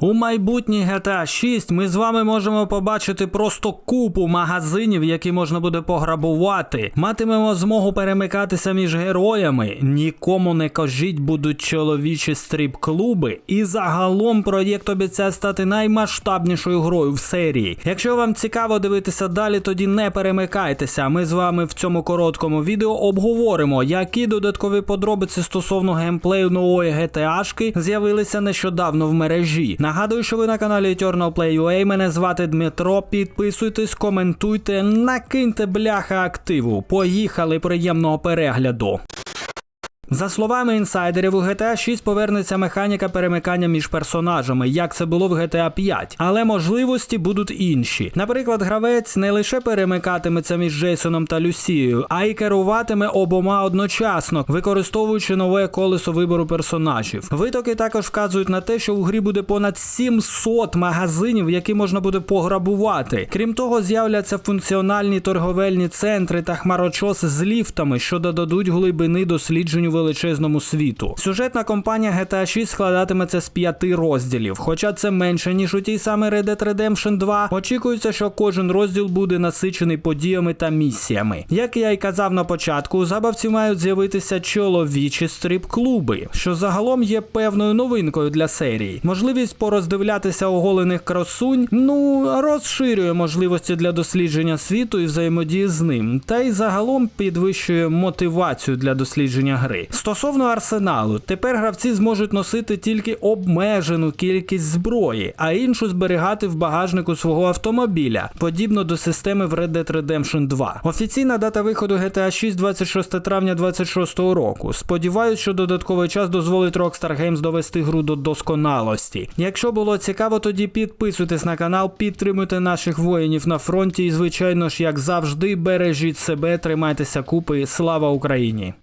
У майбутній GTA 6 ми з вами можемо побачити просто купу магазинів, які можна буде пограбувати. Матимемо змогу перемикатися між героями. Нікому не кажіть, будуть чоловічі стріп-клуби. І загалом проєкт обіцяє стати наймасштабнішою грою в серії. Якщо вам цікаво дивитися далі, тоді не перемикайтеся. Ми з вами в цьому короткому відео обговоримо, які додаткові подробиці стосовно геймплею нової GTA-шки з'явилися нещодавно в мережі. Нагадую, що ви на каналі Eternal Play UA. Мене звати Дмитро. Підписуйтесь, коментуйте, накиньте бляха активу. Поїхали приємного перегляду. За словами інсайдерів, у GTA 6 повернеться механіка перемикання між персонажами, як це було в GTA 5, але можливості будуть інші. Наприклад, гравець не лише перемикатиметься між Джейсоном та Люсією, а й керуватиме обома одночасно, використовуючи нове колесо вибору персонажів. Витоки також вказують на те, що у грі буде понад 700 магазинів, які можна буде пограбувати. Крім того, з'являться функціональні торговельні центри та хмарочоси з ліфтами, що додадуть глибини дослідженню величезному світу. Сюжетна кампанія GTA 6 складатиметься з п'яти розділів, хоча це менше ніж у тій самій Red Dead Redemption 2. Очікується, що кожен розділ буде насичений подіями та місіями. Як я й казав на початку, у забавці мають з'явитися чоловічі стріп-клуби, що загалом є певною новинкою для серії. Можливість пороздивлятися оголених красунь, ну розширює можливості для дослідження світу і взаємодії з ним, та й загалом підвищує мотивацію для дослідження гри. Стосовно арсеналу, тепер гравці зможуть носити тільки обмежену кількість зброї, а іншу зберігати в багажнику свого автомобіля, подібно до системи в Red Dead Redemption 2. Офіційна дата виходу GTA 6 26 травня 26 року. Сподіваюсь, що додатковий час дозволить Rockstar Games довести гру до досконалості. Якщо було цікаво, тоді підписуйтесь на канал, підтримуйте наших воїнів на фронті і, звичайно ж, як завжди, бережіть себе, тримайтеся купи. Слава Україні!